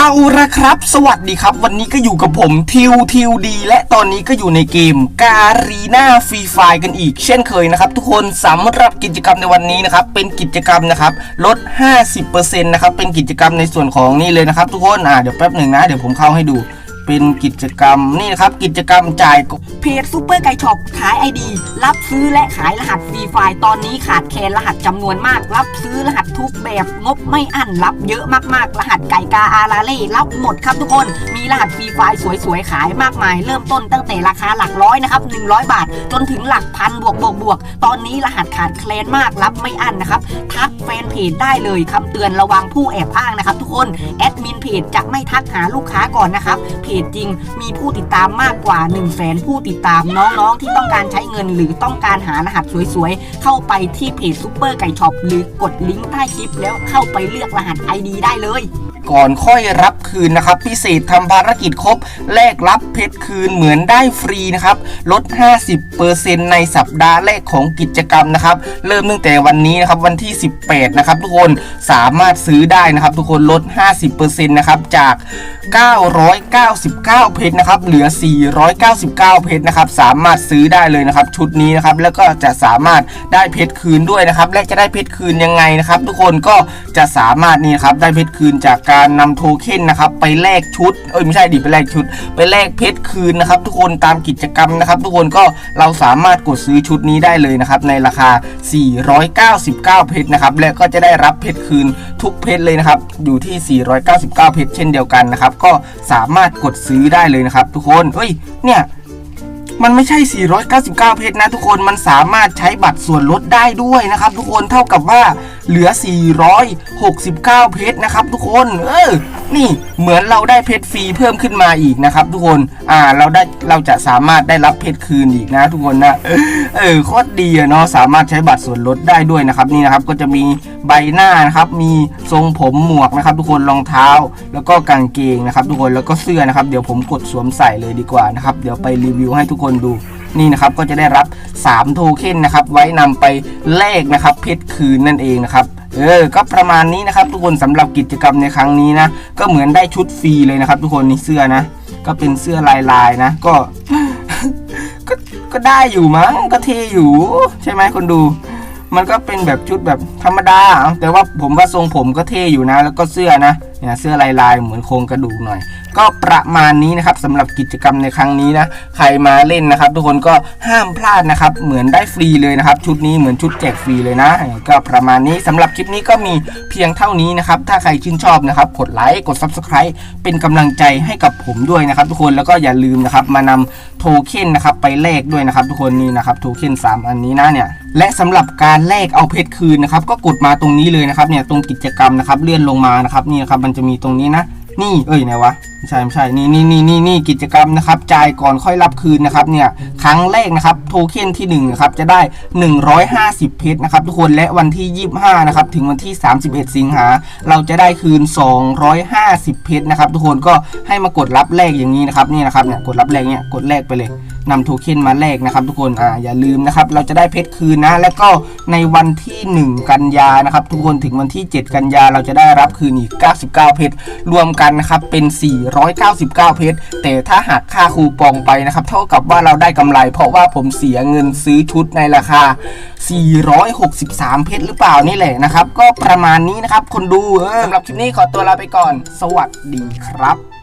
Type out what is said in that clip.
เอาละครับ สวัสดีครับ วันนี้ก็อยู่กับผมทิวทิวดี และตอนนี้ก็อยู่ในเกมการีนาฟรีไฟกันอีก เช่นเคยนะครับ ทุกคนสำหรับกิจกรรมในวันนี้นะครับ เป็นกิจกรรมนะครับลด 50%นะครับเป็นกิจกรรมในส่วนของนี่เลยนะครับ ทุกคนอ่าเดี๋ยวแป๊บหนึ่งนะ เดี๋ยวผมเข้าให้ดู เป็นกิจกรรมนี่นะครับกิจกรรมจ่ายกเพจซูเปอร์ไก่ช็อปขายไอดี รับซื้อและขายรหัสฟรีไฟล์ตอนนี้ขาดแคลนรหัสจำนวนมาก รับซื้อรหัสทุกแบบงบไม่อั้นรับเยอะมากๆ รหัสไก่กาอาราเล่รับหมดครับทุกคน มีรหัสฟรีไฟล์สวยๆ ขายมากมาย เริ่มต้นตั้งแต่ราคาหลักร้อยนะครับ100 บาท จนถึงหลักพันบวกบวกบวกตอนนี้รหัสขาดแคลนมากรับไม่อั้นนะครับทักแฟนเพจได้เลยคำเตือนระวังผู้แอบอ้างนะครับทุกคนแอดมินเพจจะไม่ทักหาลูกค้าก่อนนะครับเพจจริง มีผู้ติดตามมากกว่า 1 0 0 0 0แสนผู้ติดตามน้องๆ ที่ต้องการใช้เงินหรือต้องการหารหัสสวยๆ เข้าไปที่เพจซูเปอร์ไก่ช็อปหรือกดลิงก์ใต้คลิปแล้วเข้าไปเลือกรหัส ID ได้เลยก่อนค่อยรับคืนนะครับ พิเศษทำภารกิจครบแลกรับเพชรคืนเหมือนได้ฟรีนะครับ ลด 50%ในสัปดาห์แรกของกิจกรรมนะครับ เริ่มตั้งแต่วันนี้นะครับวันที่ 18 นะครับ ทุกคนสามารถซื้อได้นะครับ ทุกคนลด 50%นะครับ จาก999 เพชรนะครับ เหลือ 499 เพชรนะครับ สามารถซื้อได้เลยนะครับ ชุดนี้นะครับ แล้วก็จะสามารถได้เพชรคืนด้วยนะครับ และจะได้เพชรคืนยังไงนะครับ ทุกคนก็จะสามารถนี่ครับ ได้เพชรคืนจากการนำโทเค็นนะครับ ไปแลกชุด เอ้ยไม่ใช่ดิไปแลกชุด ไปแลกเพชรคืนนะครับ ทุกคนตามกิจกรรมนะครับ ทุกคนก็เราสามารถกดซื้อชุดนี้ได้เลยนะครับ ในราคา 499 เพชรนะครับ และก็จะได้รับเพชรคืนทุกเพชรเลยนะครับ อยู่ที่ 499 เพชรเช่นเดียวกันนะครับ ก็สามารถกดดซื้อได้เลยนะครับ ทุกคนเฮ้ยเนี่ยมันไม่ใช่ 499 เพชรนะทุกคน มันสามารถใช้บัตรส่วนลดได้ด้วยนะครับ ทุกคน เท่ากับว่า เหลือ 469 เพชรนะครับทุกคนเออนี่เหมือนเราได้เพชรฟรีเพิ่มขึ้นมาอีกนะครับ ทุกคนอ่าเราได้เราจะสามารถได้รับเพชรคืนอีกนะ ทุกคนนะเออโคตรดีอะเนาะสามารถใช้บัตรส่วนลดได้ด้วยนะครับนี่นะครับก็จะมีใบหน้านะครับมีทรงผมหมวกนะครับ ทุกคนรองเท้าแล้วก็กางเกงนะครับ ทุกคนแล้วก็เสื้อนะครับ เดี๋ยวผมกดสวมใส่เลยดีกว่านะครับ เดี๋ยวไปรีวิวให้ทุกคนดู นี่นะครับก็จะได้รับ 3 โทเค็นนะครับไว้นำไปแลกนะครับเพชรคืนนั่นเองนะครับเออ ก็ประมาณนี้นะครับ ทุกคนสำหรับกิจกรรมในครั้งนี้นะ ก็เหมือนได้ชุดฟรีเลยนะครับ ทุกคนนี่เสื้อนะ ก็เป็นเสื้อลายลายนะ ก็ ก็ ก็ได้อยู่มั้ง ก็เท่อยู่ ใช่ไหมคนดู มันก็เป็นแบบชุดแบบธรรมดา แต่ว่าผมว่าทรงผมก็เท่อยู่นะ แล้วก็เสื้อนะ เนี่ยเสื้อลายลายเหมือนโครงกระดูกหน่อย ก็ประมาณนี้นะครับสำหรับกิจกรรมในครั้งนี้นะใครมาเล่นนะครับ ทุกคนก็ห้ามพลาดนะครับ เหมือนได้ฟรีเลยนะครับ ชุดนี้เหมือนชุดแจกฟรีเลยนะ ก็ประมาณนี้สำหรับคลิปนี้ก็มีเพียงเท่านี้นะครับ ถ้าใครชื่นชอบนะครับ กดไลค์กด Subscribe เป็นกำลังใจให้กับผมด้วยนะครับ ทุกคนแล้วก็อย่าลืมนะครับมานำโทเค็นนะครับไปแลกด้วยนะครับ ทุกคนนี่นะครับโทเค็น3 อันนี้นะเนี่ยและสำหรับการแลกเอาเพชรคืนนะครับก็กดมาตรงนี้เลยนะครับเนี่ยตรงกิจกรรมนะครับเลื่อนลงมานะครับนี่นะครับมันจะมีตรงนี้นะ นี่เอ้ยไหนวะไม่ใช่ไม่ใช่นี่นี่นี่นี่นี่กิจกรรมนะครับจ่ายก่อนค่อยรับคืนนะครับเนี่ยครั้งแรกนะครับโทเค็นที่1นะครับจะได้ 150 เพชรนะครับทุกคนและวันที่ 25นะครับถึงวันที่ 31 สิงหาเราจะได้คืน 250 เพชรนะครับทุกคนก็ให้มากดรับแลกอย่างนี้นะครับนี่นะครับเนี่ยกดรับแลกเนี่ยกดแลกไปเลย นำโทเค็นมาแลกนะครับทุกคนอ่าอย่าลืมนะครับเราจะได้เพชรคืนนะ แล้วก็ในวันที่ 1 กันยานะครับทุกคนถึงวันที่ 7 กันยาเราจะได้รับคืนอีก 99 เพชรรวมกันนะครับเป็น 499 เพชรแต่ถ้าหากค่าคูปองไปนะครับเท่ากับว่าเราได้กำไร เพราะว่าผมเสียเงินซื้อชุดในราคา 463 เพชรหรือเปล่านี่แหละนะครับ ก็ประมาณนี้นะครับคนดูเออสำหรับคลิปนี้ขอตัวลาไปก่อน สวัสดีครับ